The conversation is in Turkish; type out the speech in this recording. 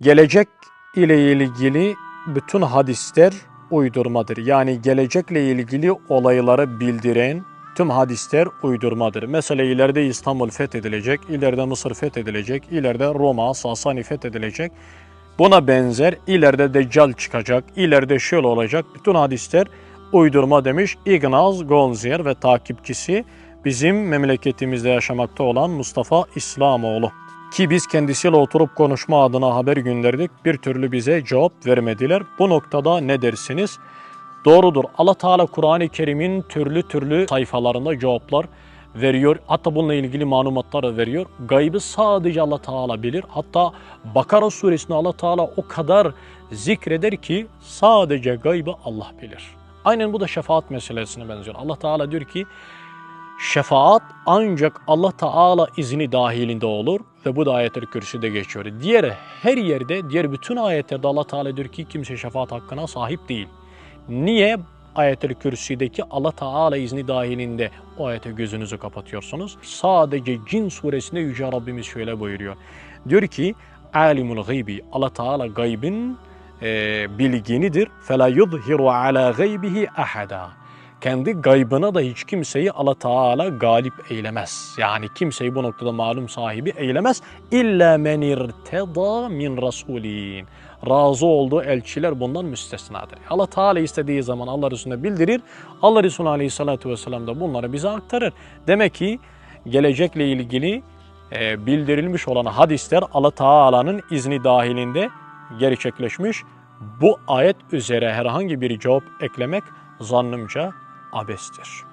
Gelecek ile ilgili bütün hadisler uydurmadır. Yani gelecekle ilgili olayları bildiren tüm hadisler uydurmadır. Mesela ileride İstanbul fethedilecek, ileride Mısır fethedilecek, ileride Roma, Sasani fethedilecek. Buna benzer ileride Deccal çıkacak, ileride şöyle olacak. Bütün hadisler uydurma demiş Ignaz Gonzier ve takipçisi bizim memleketimizde yaşamakta olan Mustafa İslamoğlu. Ki biz kendisiyle oturup konuşma adına haber gönderdik. Bir türlü bize cevap vermediler. Bu noktada ne dersiniz? Doğrudur. Allah Teala Kur'an-ı Kerim'in türlü türlü sayfalarında cevaplar veriyor. Hatta bununla ilgili malumatlar veriyor. Gaybı sadece Allah Teala bilir. Hatta Bakara suresinde Allah Teala o kadar zikreder ki sadece gaybı Allah bilir. Aynen bu da şefaat meselesine benziyor. Allah Teala diyor ki şefaat ancak Allah Teala izni dahilinde olur ve bu da ayet-i kürsüde geçiyor. Diğer her yerde, diğer bütün ayetlerde Allah Teala diyor ki kimse şefaat hakkına sahip değil. Niye ayet-i kürsüdeki Allah Teala izni dahilinde o ayete gözünüzü kapatıyorsunuz? Sadece Cin suresinde Yüce Rabbimiz şöyle buyuruyor. Diyor ki alimul gaybi Allah Teala gaybın e, bilginidir. فَلَا يُظْهِرُ عَلَى غَيْبِهِ أَحَدًا kendi gaybına da hiç kimseyi Allah Teala galip eylemez. Yani kimseyi bu noktada malum sahibi eylemez. İlla men irteda min rasulin. Razı olduğu elçiler bundan müstesnadır. Allah Teala istediği zaman Allah Resulüne bildirir. Allah Resulü Aleyhisselatü Vesselam da bunları bize aktarır. Demek ki gelecekle ilgili e, bildirilmiş olan hadisler Allah Teala'nın izni dahilinde gerçekleşmiş. Bu ayet üzere herhangi bir cevap eklemek zannımca abestir.